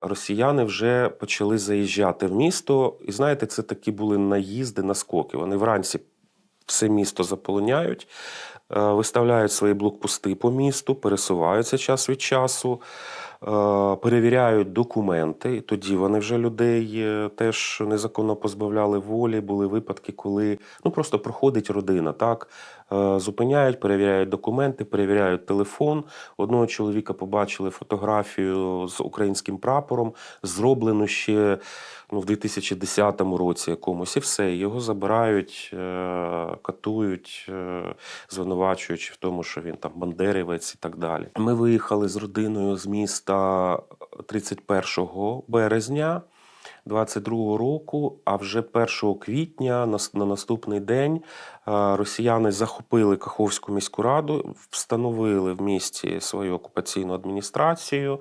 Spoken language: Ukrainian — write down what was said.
Росіяни вже почали заїжджати в місто, і знаєте, це такі були наїзди, наскоки. Вони вранці все місто заполоняють, виставляють свої блокпости по місту, пересуваються час від часу, е, перевіряють документи. І тоді вони вже людей е, теж незаконно позбавляли волі. Були випадки, коли ну просто проходить родина, так Е, зупиняють, перевіряють документи, перевіряють телефон. Одного чоловіка побачили фотографію з українським прапором, зроблену ще ну, в 2010 році якомусь, і все. Його забирають, е, катують, е, звинувачуючи в тому, що він там бандерівець і так далі. Ми виїхали з родиною з міста 31 березня. 22 року, а вже 1 квітня на, наступний день е, росіяни захопили Каховську міську раду, встановили в місті свою окупаційну адміністрацію.